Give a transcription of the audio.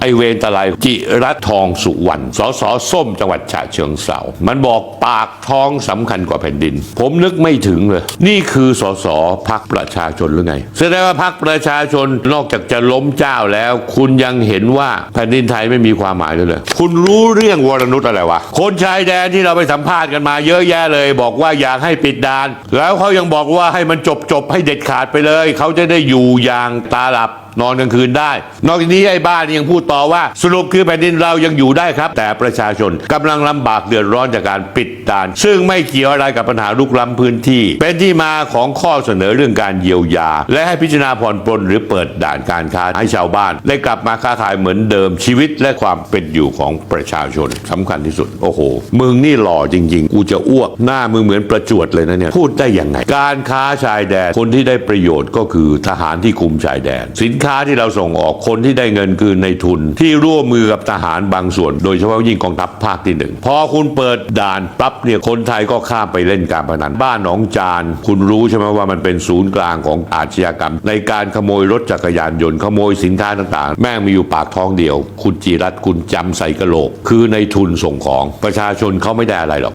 ไอเวรตะไลจิรัตทองสุวรรณสสส้มจังหวัดฉะเชิงเซามันบอกปากท้องสำคัญกว่าแผ่นดิน ผมนึกไม่ถึงเลย นี่คือสสพักประชาชนหรือไง แสดงว่าพักประชาชนนอกจากจะล้มเจ้าแล้ว คุณยังเห็นว่าแผ่นดินไทยไม่มีความหมายด้วยเลยคุณรู้เรื่องวรนุชอะไรวะ คนชายแดนที่เราไปสัมภาษณ์กันมาเยอะแยะเลย บอกว่าอยากให้ปิดด่าน แล้วเขายังบอกว่าให้มันจบจบให้เด็ดขาดไปเลย เขาจะได้อยู่อย่างตาหลับ นอนกลางคืนได้ นอกจากนี้ไอ้บ้านยังพูดต่อว่า สรุปคือแผ่นดินเรายังอยู่ได้ครับ แต่ประชาชนกำลังลำบากเดือดร้อนจากการปิด ด่านซึ่งไม่เกี่ยวอะไรกับปัญหาลุกล้ำพื้นที่ เป็นที่มาของข้อเสนอเรื่องการเยียวยา และให้พิจารณาผ่อนปลนหรือเปิดด่านการค้าให้ชาวบ้าน ได้กลับมาค้าขายเหมือนเดิมชีวิตและความเป็นอยู่ของประชาชนสำคัญที่สุด โอ้โห มึงนี่หล่อจริง ๆ กูจะอ้วกหน้ามึงเหมือนประจวดเลยนะเนี่ย พูดได้ยังไง การค้าชายแดน คนที่ได้ประโยชน์ก็คือทหารที่คุมชายแดน สินค้าที่เราส่งออกคนที่ได้เงินคือในทุน ที่ร่วมมือกับทหารบางส่วน โดยเฉพาะยิ่งกองทัพภาคที่หนึ่งพอคุณเปิดด่านปั๊บเนี่ยคนไทยก็ข้ามไปเล่นการพนันบ้านหนองจาน คุณรู้ใช่ไหมว่ามันเป็นศูนย์กลางของอาชญากรรม ในการขโมยรถจักรยานยนต์ขโมยสินค้าต่างๆ แม่งมีอยู่ปากท้องเดียว คุณจีรัตคุณจำใส่กระโหลก คือในทุนส่งของประชาชนเขาไม่ได้อะไรหรอก